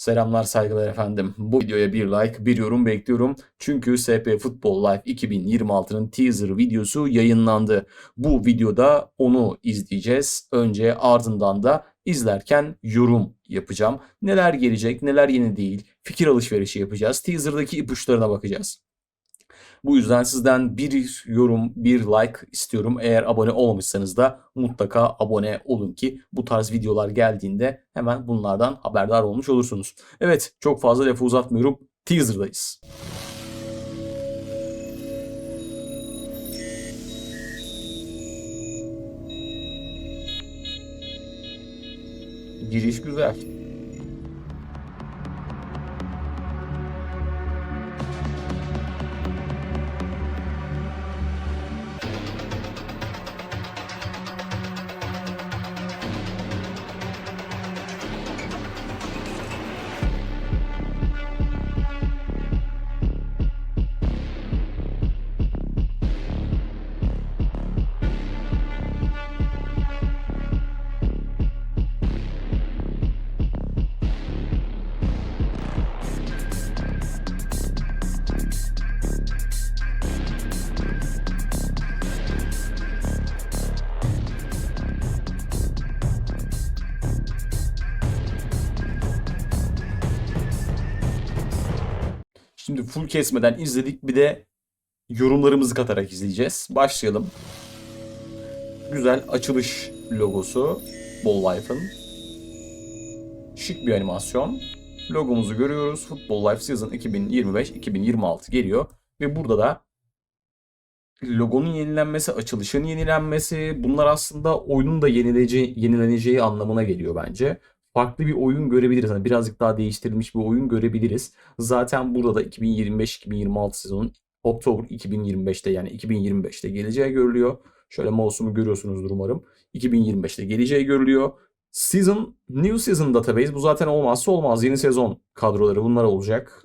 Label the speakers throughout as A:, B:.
A: Selamlar saygılar efendim. Bu videoya bir like, bir yorum bekliyorum. Çünkü SP Football Live 2026'nın teaser videosu yayınlandı. Bu videoda onu izleyeceğiz. Önce ardından da izlerken yorum yapacağım. Neler gelecek, neler yeni değil. Fikir alışverişi yapacağız. Teaser'daki ipuçlarına bakacağız. Bu yüzden sizden bir yorum, bir like istiyorum. Eğer abone olmamışsanız da mutlaka abone olun ki bu tarz videolar geldiğinde hemen bunlardan haberdar olmuş olursunuz. Evet, çok fazla lafı uzatmıyorum. Teaser'dayız. Giriş güzel. Şimdi full kesmeden izledik. Bir de yorumlarımızı katarak izleyeceğiz. Başlayalım. Güzel açılış logosu Ball Life'ın. Şık bir animasyon. Logomuzu görüyoruz. Football Life Season 2025-2026 geliyor. Ve burada da logonun yenilenmesi, açılışın yenilenmesi bunlar aslında oyunun da yenileceği, yenileneceği anlamına geliyor bence. Farklı bir oyun görebiliriz. Hani birazcık daha değiştirilmiş bir oyun görebiliriz. Zaten burada da 2025-2026 sezonun Oktober 2025'te yani 2025'te geleceği görülüyor. Şöyle mouse'umu görüyorsunuzdur umarım. 2025'te geleceği görülüyor. Season, New Season Database bu zaten olmazsa olmaz. Yeni sezon kadroları bunlar olacak.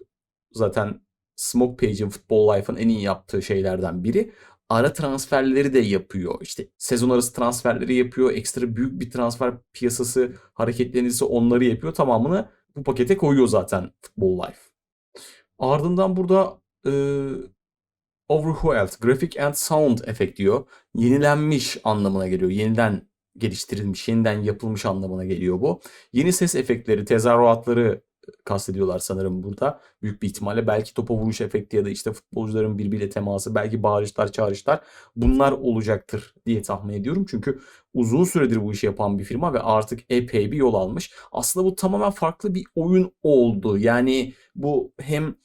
A: Zaten Smoke Page'in Football Life'ın en iyi yaptığı şeylerden biri. Ara transferleri de yapıyor. İşte sezon arası transferleri yapıyor. Ekstra büyük bir transfer piyasası hareketlenirse onları yapıyor. Tamamını bu pakete koyuyor zaten Football Life. Ardından burada e, Overhauled Graphic and Sound Effect diyor. Yenilenmiş anlamına geliyor. Yeniden geliştirilmiş, yeniden yapılmış anlamına geliyor bu. Yeni ses efektleri, tezahüratları kastediyorlar sanırım burada. Büyük bir ihtimalle belki topa vuruş efekti ya da işte futbolcuların birbiriyle teması, belki bağırışlar, çağrışlar bunlar olacaktır diye tahmin ediyorum. Çünkü uzun süredir bu işi yapan bir firma ve artık epey bir yol almış. Aslında bu tamamen farklı bir oyun oldu. Yani bu hem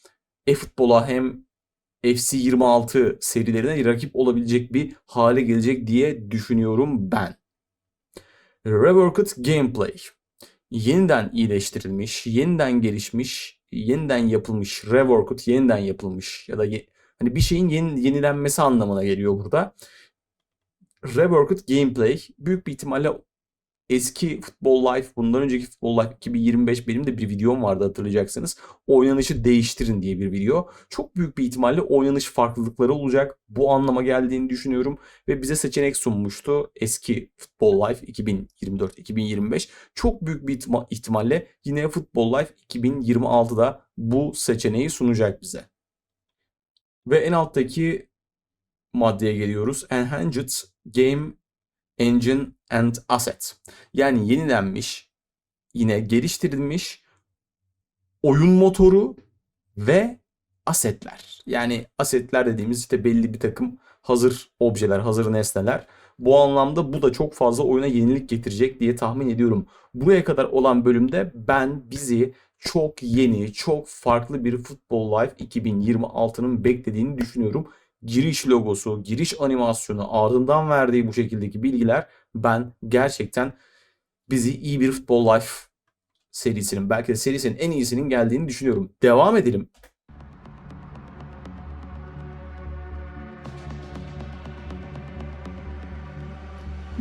A: e-futbola hem FC26 serilerine rakip olabilecek bir hale gelecek diye düşünüyorum ben. Reworked Gameplay. Yeniden iyileştirilmiş, yeniden gelişmiş, yeniden yapılmış, reworked, yeniden yapılmış ya da ye- hani bir şeyin yeni, yenilenmesi anlamına geliyor burada. Reworked Gameplay büyük bir ihtimalle eski Football Life, bundan önceki Football Life 2025 benim de bir videom vardı hatırlayacaksınız. Oynanışı değiştirin diye bir video. Çok büyük bir ihtimalle oynanış farklılıkları olacak. Bu anlama geldiğini düşünüyorum ve bize seçenek sunmuştu. Eski Football Life 2024-2025. Çok büyük bir ihtima- ihtimalle yine Football Life 2026'da bu seçeneği sunacak bize. Ve en alttaki maddeye geliyoruz. Enhanced Game Engine and Asset. Yani yenilenmiş, yine geliştirilmiş oyun motoru ve asetler. Yani asetler dediğimiz işte belli bir takım hazır objeler, hazır nesneler. Bu anlamda bu da çok fazla oyuna yenilik getirecek diye tahmin ediyorum. Buraya kadar olan bölümde ben bizi çok yeni, çok farklı bir Football Life 2026'nın beklediğini düşünüyorum giriş logosu, giriş animasyonu, ardından verdiği bu şekildeki bilgiler ben gerçekten bizi iyi bir Football Life serisinin, belki de serisinin en iyisinin geldiğini düşünüyorum. Devam edelim.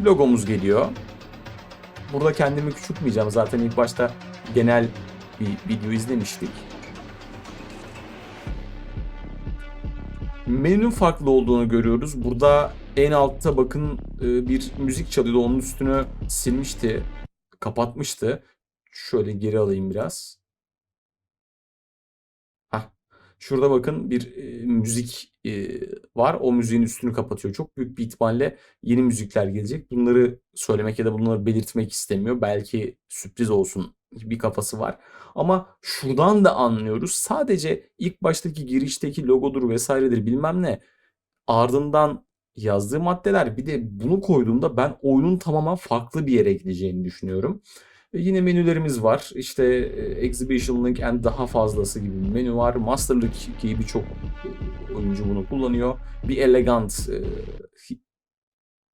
A: Logomuz geliyor. Burada kendimi küçültmeyeceğim. Zaten ilk başta genel bir video izlemiştik. menünün farklı olduğunu görüyoruz. Burada en altta bakın e, bir müzik çalıyordu. Onun üstünü silmişti, kapatmıştı. Şöyle geri alayım biraz. Hah. Şurada bakın bir e, müzik e, var. O müziğin üstünü kapatıyor. Çok büyük bir ihtimalle yeni müzikler gelecek. Bunları söylemek ya da bunları belirtmek istemiyor. Belki sürpriz olsun bir kafası var. Ama şuradan da anlıyoruz. Sadece ilk baştaki girişteki logodur vesairedir bilmem ne. Ardından yazdığı maddeler bir de bunu koyduğumda ben oyunun tamamen farklı bir yere gideceğini düşünüyorum. E, yine menülerimiz var. İşte e, Exhibition Link and daha fazlası gibi bir menü var. Master Link gibi birçok e, oyuncu bunu kullanıyor. Bir Elegant e,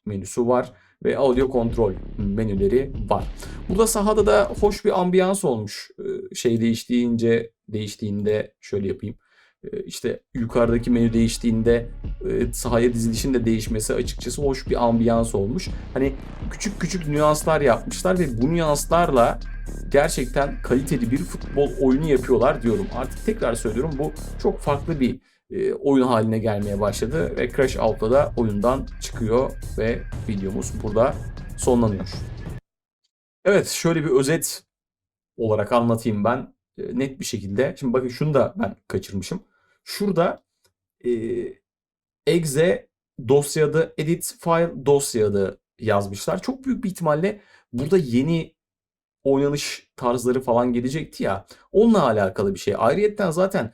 A: menüsü var ve audio kontrol menüleri var. Burada sahada da hoş bir ambiyans olmuş. E, Şey değiştiğince değiştiğinde şöyle yapayım. E, İşte yukarıdaki menü değiştiğinde e, sahaya dizilişin de değişmesi açıkçası hoş bir ambiyans olmuş. Hani küçük küçük nüanslar yapmışlar ve bu nüanslarla gerçekten kaliteli bir futbol oyunu yapıyorlar diyorum. Artık tekrar söylüyorum bu çok farklı bir e, oyun haline gelmeye başladı ve Crash Out'la da oyundan çıkıyor ve videomuz burada sonlanıyor. Evet şöyle bir özet olarak anlatayım ben e, net bir şekilde. Şimdi bakın şunu da ben kaçırmışım. Şurada e, exe dosya adı, edit file dosya adı yazmışlar. Çok büyük bir ihtimalle burada yeni oynanış tarzları falan gelecekti ya. Onunla alakalı bir şey. Ayrıyetten zaten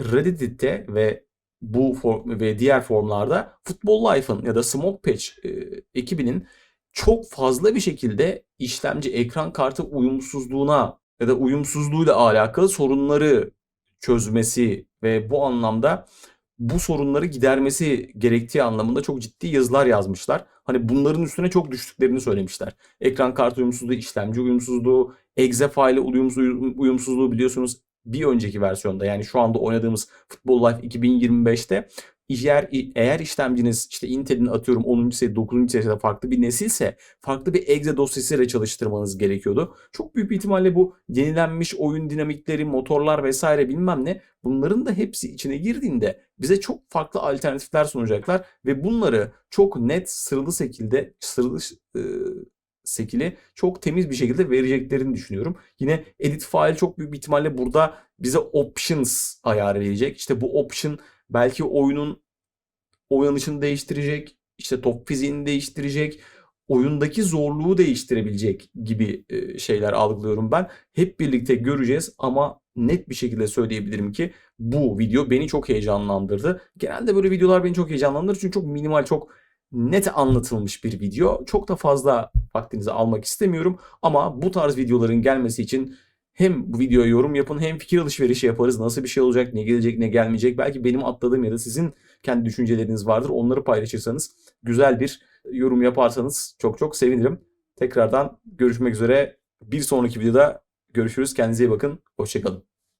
A: Reddit'te ve bu form ve diğer formlarda Football Life'ın ya da Smoke Patch e, ekibinin çok fazla bir şekilde işlemci ekran kartı uyumsuzluğuna ya da uyumsuzluğuyla alakalı sorunları çözmesi ve bu anlamda bu sorunları gidermesi gerektiği anlamında çok ciddi yazılar yazmışlar. Hani bunların üstüne çok düştüklerini söylemişler. Ekran kartı uyumsuzluğu, işlemci uyumsuzluğu, exe uyumsuzluğu, uyumsuzluğu biliyorsunuz bir önceki versiyonda yani şu anda oynadığımız Football Life 2025'te eğer, eğer işlemciniz işte Intel'in atıyorum 10. seri 9. seride farklı bir nesilse farklı bir exe dosyasıyla çalıştırmanız gerekiyordu. Çok büyük bir ihtimalle bu yenilenmiş oyun dinamikleri, motorlar vesaire bilmem ne bunların da hepsi içine girdiğinde bize çok farklı alternatifler sunacaklar ve bunları çok net sıralı şekilde sıralı e, sekili çok temiz bir şekilde vereceklerini düşünüyorum. Yine edit file çok büyük bir ihtimalle burada bize options ayarı verecek. İşte bu option belki oyunun oynanışını değiştirecek, işte top fiziğini değiştirecek, oyundaki zorluğu değiştirebilecek gibi e, şeyler algılıyorum ben. Hep birlikte göreceğiz ama net bir şekilde söyleyebilirim ki bu video beni çok heyecanlandırdı. Genelde böyle videolar beni çok heyecanlandırır çünkü çok minimal, çok net anlatılmış bir video. Çok da fazla vaktinizi almak istemiyorum ama bu tarz videoların gelmesi için hem bu videoya yorum yapın hem fikir alışverişi yaparız. Nasıl bir şey olacak, ne gelecek, ne gelmeyecek. Belki benim atladığım ya da sizin kendi düşünceleriniz vardır. Onları paylaşırsanız, güzel bir yorum yaparsanız çok çok sevinirim. Tekrardan görüşmek üzere. Bir sonraki videoda görüşürüz. Kendinize iyi bakın. Hoşçakalın.